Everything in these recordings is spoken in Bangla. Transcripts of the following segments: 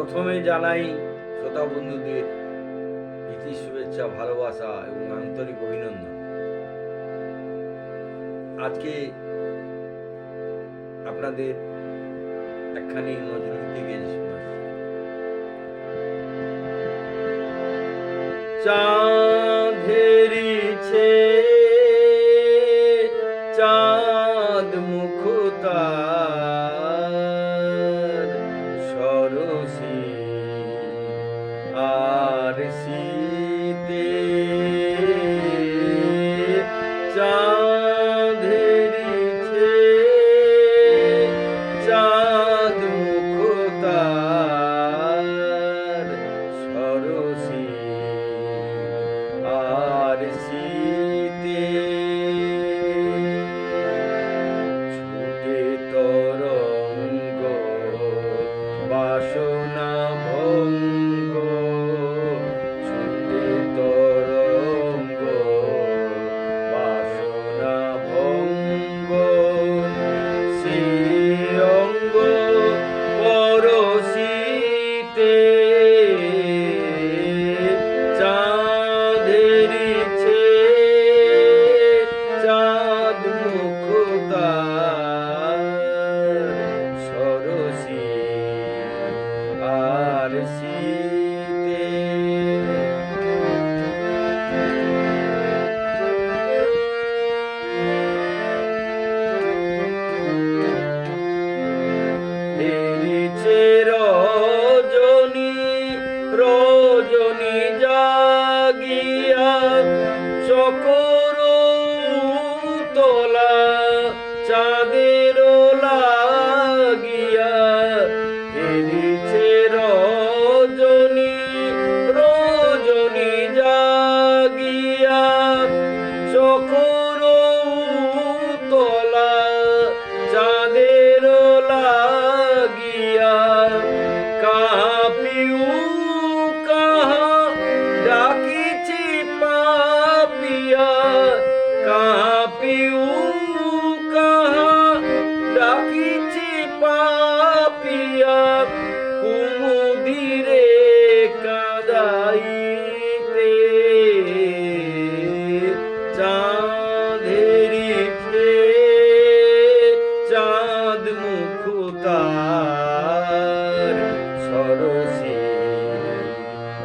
প্রথমে জানাই শ্রোতা বন্ধুদের ইতি শুভেচ্ছা, ভালোবাসা এবং আন্তরিক অভিনন্দন। আজকে আপনাদের একখানি নজরুল থেকে শোনাচ্ছি। চাঁধেরিছে আর ফিরিছে রজনী রজনী জাগিয়া চকর তোলা চাঁদের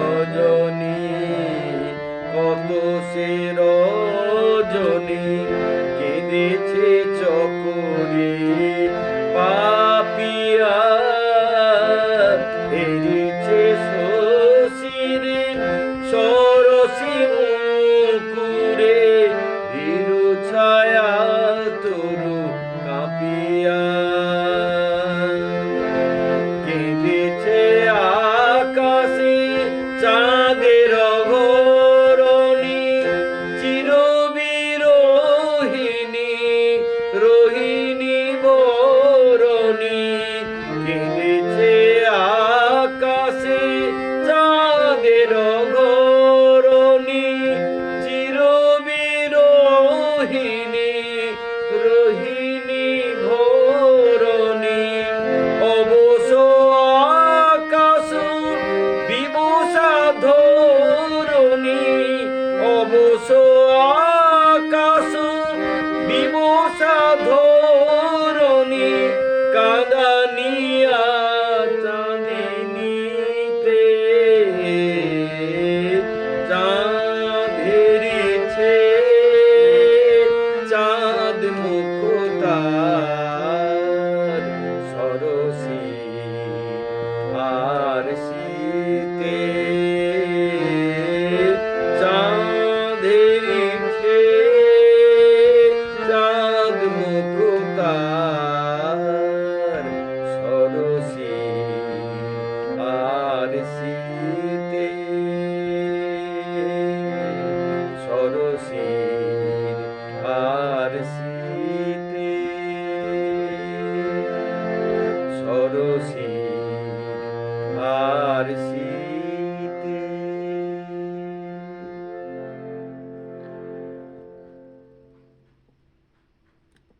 জানি সজনী কত সে রজনী কেঁদেছে পাপিয়া। হেরিছে শশীরে সরসী মুকুরে ভীরু ছায়া তরু doce. আর সি